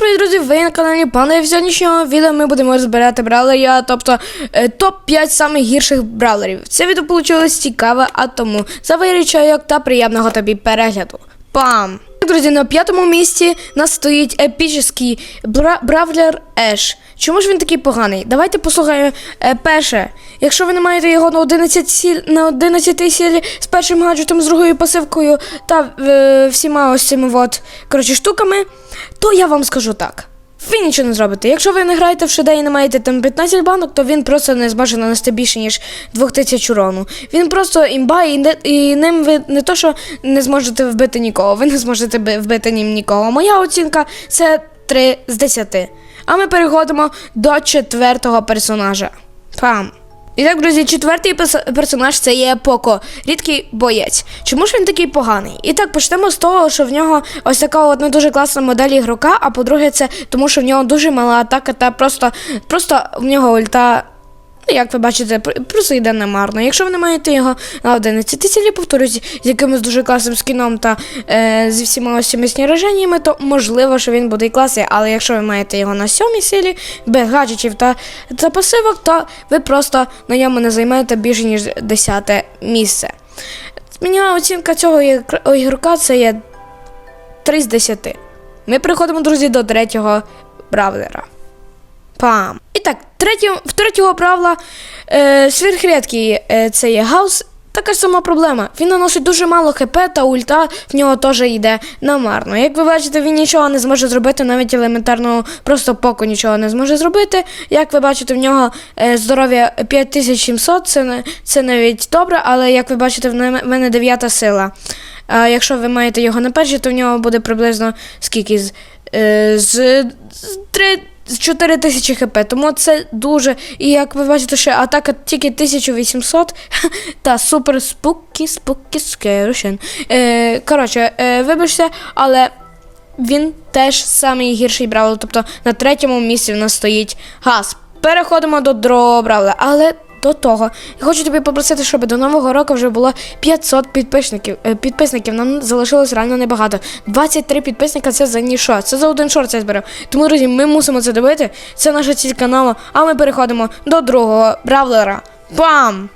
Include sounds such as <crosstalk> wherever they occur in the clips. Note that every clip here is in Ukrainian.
привіт, друзі! Ви на каналі Панда і в сьогоднішнього відео ми будемо розбирати бравлерів, тобто е, топ-5 самих гірших бралерів. Це відео вийшло цікаве, а тому завирічаю чайок та приємного тобі перегляду. Пам! Друзі, на п'ятому місці нас стоїть епічний бра- бравлер Еш. Чому ж він такий поганий? Давайте послухаємо е, перше. Якщо ви не маєте його на 11 сіль на 11 сіль з першим гаджетом, з другою пасивкою та е, всіма ось цими от, коротше, штуками, то я вам скажу так. Ви нічого не зробите. Якщо ви не граєте в шеде і не маєте там 15 банок, то він просто не зможе нанести більше, ніж 2000 урону. Він просто імба, і, не, і ним ви не то, що не зможете вбити нікого, ви не зможете вбити ним нікого. Моя оцінка це 3 з 10. А ми переходимо до четвертого персонажа. Пам. І так, друзі, четвертий персонаж це є Поко, рідкий боєць. Чому ж він такий поганий? І так, почнемо з того, що в нього ось така одна дуже класна модель ігрока, а по-друге, це тому, що в нього дуже мала атака, та просто, просто в нього ульта. Ну, як ви бачите, просто йде намарно. Якщо ви не маєте його на 11 цілі, повторюсь, з якимось дуже класним скіном та е, зі всіма ось цими сніраженнями, то можливо, що він буде і класний, але якщо ви маєте його на 7 сілі, без гаджетів та, та пасивок, то ви просто на ньому не займаєте більше, ніж 10 місце. Моя оцінка цього ігрока це є 3 з 10. Ми переходимо, друзі, до третього бравлера. Пам. І так, третє, в третього правила е, сверхрідкий е, це є гаус. Така ж сама проблема. Він наносить дуже мало хп та ульта в нього теж йде намарно. Як ви бачите, він нічого не зможе зробити, навіть елементарно просто поку нічого не зможе зробити. Як ви бачите, в нього е, здоров'я 5700, це, не- це навіть добре, але як ви бачите, в мене- дев'ята сила. А якщо ви маєте його на першій, то в нього буде приблизно скільки з, е, з, з 3 з 4 тисячі хп, тому це дуже. І як ви бачите, ще атака тільки 1800 <laughs> та супер спукі, спукі, скерушен. Е, коротше, е, вибачте, але він теж самий гірший бравл. Тобто на третьому місці в нас стоїть газ. Переходимо до другого бравла, але до того я хочу тобі попросити, щоб до нового року вже було 500 підписників. Е, підписників нам залишилось реально небагато. 23 підписника це за ніщо. Це за один шорт я зберемо. Тому, друзі, ми мусимо це добити. Це наша ціль каналу. А ми переходимо до другого бравлера. Бам!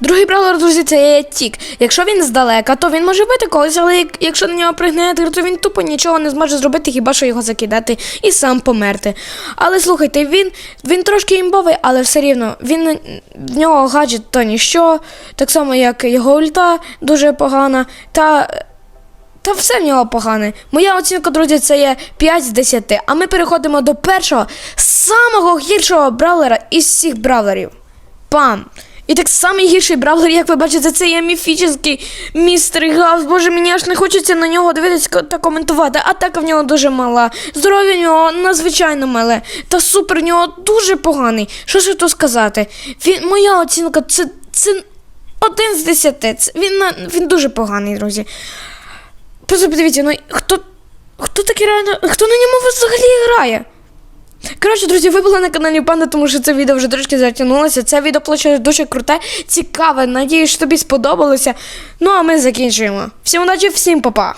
Другий бравлер, друзі, це є тік. Якщо він здалека, то він може бити когось, але як- якщо на нього пригне то він тупо нічого не зможе зробити, хіба що його закидати і сам померти. Але слухайте, він, він трошки імбовий, але все рівно він в нього гаджет то ніщо, так само як його ульта дуже погана. Та та все в нього погане. Моя оцінка, друзі, це є 5 з 10. А ми переходимо до першого, самого гіршого бравлера із всіх бравлерів. Пам! І так самий гірший бравлер, як ви бачите, це є міфічний містер Гаус. Боже, мені аж не хочеться на нього дивитися та коментувати. Атака в нього дуже мала. Здоров'я в нього надзвичайно мале. Та супер в нього дуже поганий. Що ж тут сказати? Він, моя оцінка це, це один з десяти. Це, він, він дуже поганий, друзі. Просто подивіться, ну хто, хто такий реально, хто на ньому взагалі грає? Коротше, друзі, ви були на каналі Панда, тому що це відео вже трошки затягнулося. Це відео получилось дуже круте, цікаве. Надіюсь, що тобі сподобалося. Ну а ми закінчуємо. Всім удачі, всім па-па!